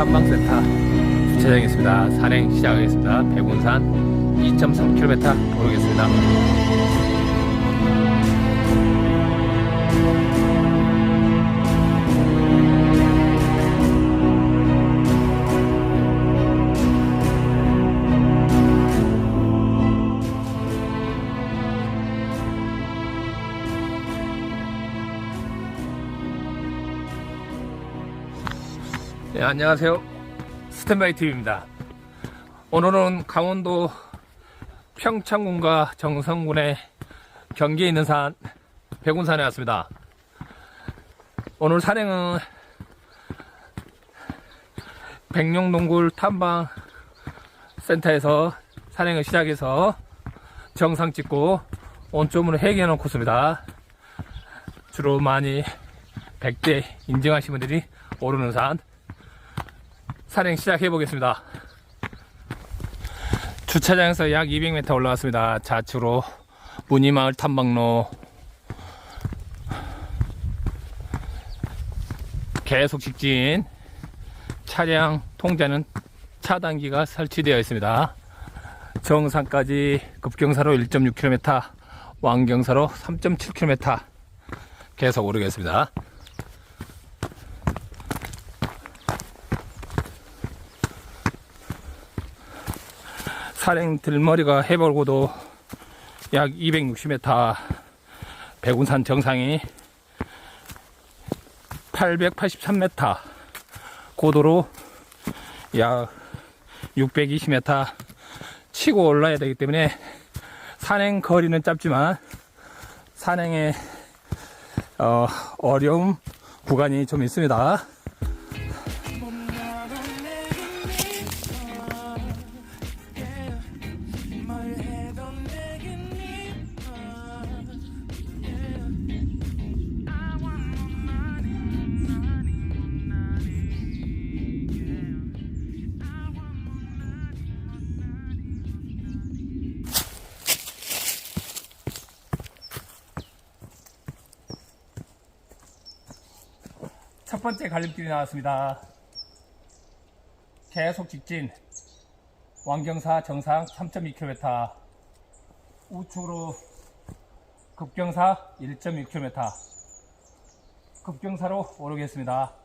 탐방센터 주차장에 있습니다. 산행 시작하겠습니다. 백운산 2.3km 오르겠습니다. 네, 안녕하세요. 스탠바이 TV입니다. 오늘은 강원도 평창군과 정성군의 경계에 있는 산 백운산에 왔습니다. 오늘 산행은 백룡동굴 탐방 센터에서 산행을 시작해서 정상 찍고 온점으로 해기하는 코스입니다. 주로 많이 100대 인증하신 분들이 오르는 산 산행 시작해 보겠습니다. 주차장에서 약 200m 올라왔습니다. 좌측으로 문이마을 탐방로 계속 직진 차량 통제는 차단기가 설치되어 있습니다. 정상까지 급경사로 1.6km, 왕경사로 3.7km 계속 오르겠습니다. 산행 들머리가 해벌고도 약 260m 백운산 정상이 883m 고도로 약 620m 치고 올라야 되기 때문에 산행 거리는 짧지만 산행에 어, 어려움 구간이 좀 있습니다. 첫 번째 갈림길이 나왔습니다. 계속 직진. 왕경사 정상 3.2km. 우측으로 급경사 1.6km. 급경사로 오르겠습니다.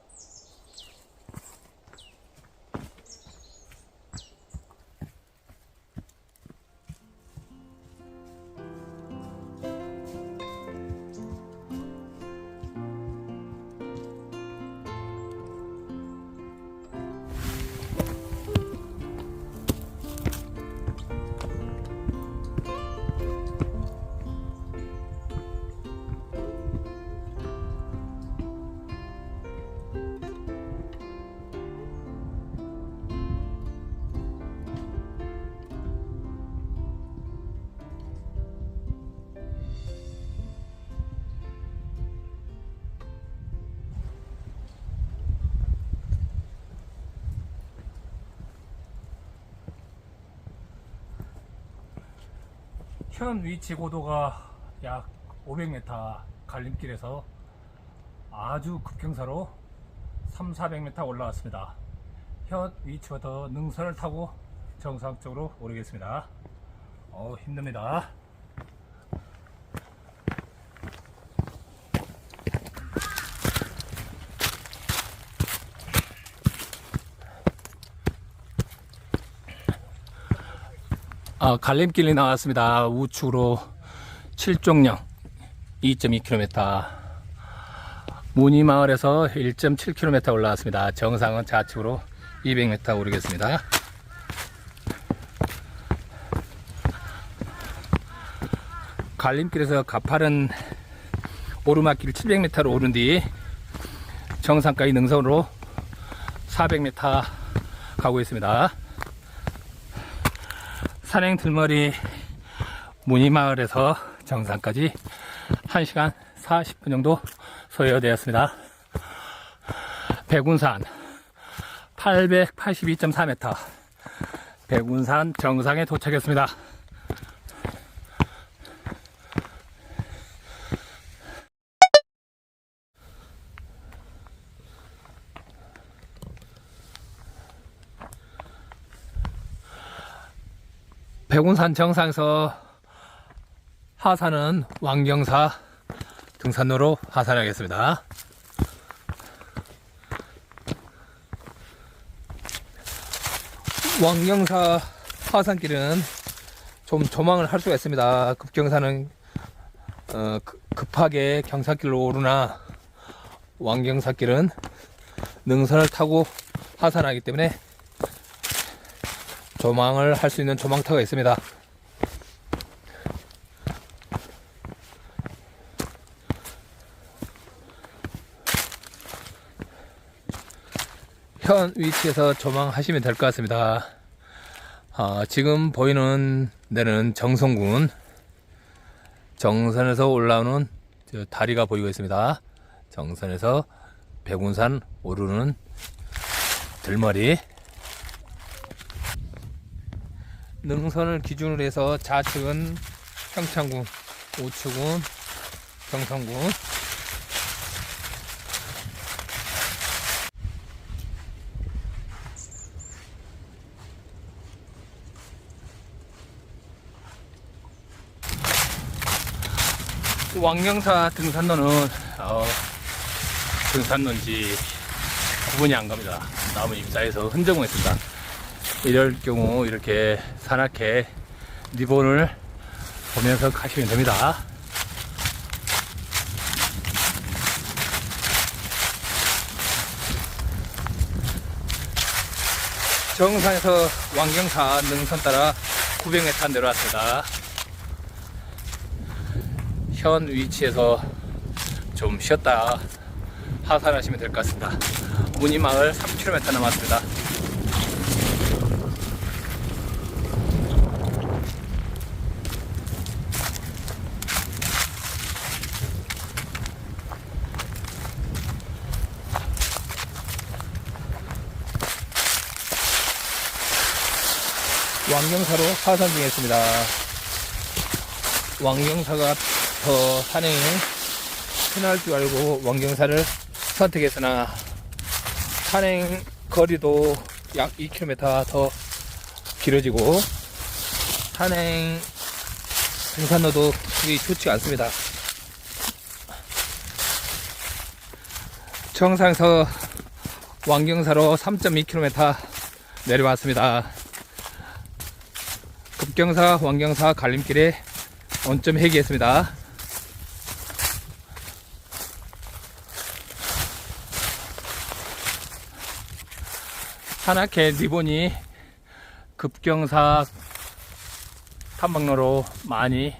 현 위치 고도가 약 500m 갈림길에서 아주 급경사로 3, 400m 올라왔습니다. 현 위치와 더 능선을 타고 정상 쪽으로 오르겠습니다. 어 힘듭니다. 아, 갈림길이 나왔습니다. 우측으로 7종령 2.2km. 문이마을에서 1.7km 올라왔습니다. 정상은 좌측으로 200m 오르겠습니다. 갈림길에서 가파른 오르막길 700m로 오른 뒤 정상까지 능선으로 400m 가고 있습니다. 산행 들머리 문이마을에서 정상까지 1시간 40분 정도 소요되었습니다. 백운산 882.4m 백운산 정상에 도착했습니다. 백운산 정상에서 하산은 왕경사 등산로로 하산하겠습니다. 왕경사 하산길은 좀 조망을 할 수가 있습니다. 급경사는 어, 급- 급하게 경사길로 오르나 왕경사길은 능선을 타고 하산하기 때문에 조망을 할 수 있는 조망터가 있습니다. 현 위치에서 조망하시면 될 것 같습니다. 아, 지금 보이는 데는 정성군 정선에서 올라오는 저 다리가 보이고 있습니다. 정선에서 백운산 오르는 들머리 능선을 기준으로 해서 좌측은 평창군, 우측은 경성군 왕경사 등산로는 어, 등산로인지 구분이 안 갑니다. 나무 잎사이에서 흔적은 있습니다. 이럴 경우 이렇게 산악회 리본을 보면서 가시면 됩니다. 정상에서 왕경사 능선 따라 900m 내려왔습니다. 현 위치에서 좀 쉬었다 하산하시면 될 것 같습니다. 문이마을 3km 남았습니다. 왕경사로 하산 중이었습니다. 왕경사가 더 산행이 편할 줄 알고 왕경사를 선택했으나 산행 거리도 약 2km 더 길어지고 산행 등산로도 그리 좋지 않습니다. 정상에서 왕경사로 3.2km 내려왔습니다. 급경사 왕경사 갈림길에 원점 회귀했습니다. 산악회 리본이 급경사 탐방로로 많이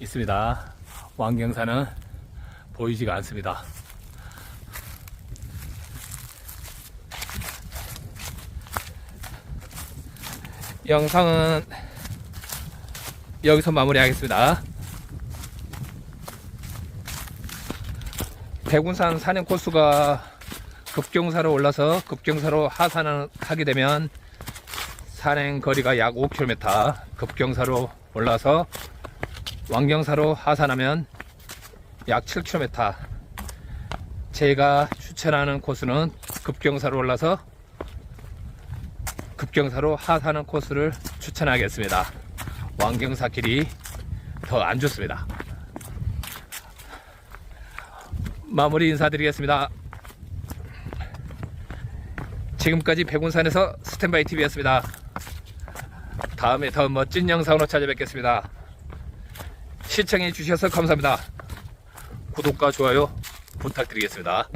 있습니다. 왕경사는 보이지가 않습니다. 영상은 여기서 마무리하겠습니다. 백운산 산행 코스가 급경사로 올라서 급경사로 하산을 하게 되면 산행 거리가 약 5km, 급경사로 올라서 왕경사로 하산하면 약 7km. 제가 추천하는 코스는 급경사로 올라서 급경사로 하산하는 코스를 추천하겠습니다. 왕경사 길이 더 안 좋습니다. 마무리 인사드리겠습니다. 지금까지 백운산에서 스탠바이 TV였습니다. 다음에 더 멋진 영상으로 찾아뵙겠습니다. 시청해 주셔서 감사합니다. 구독과 좋아요 부탁드리겠습니다.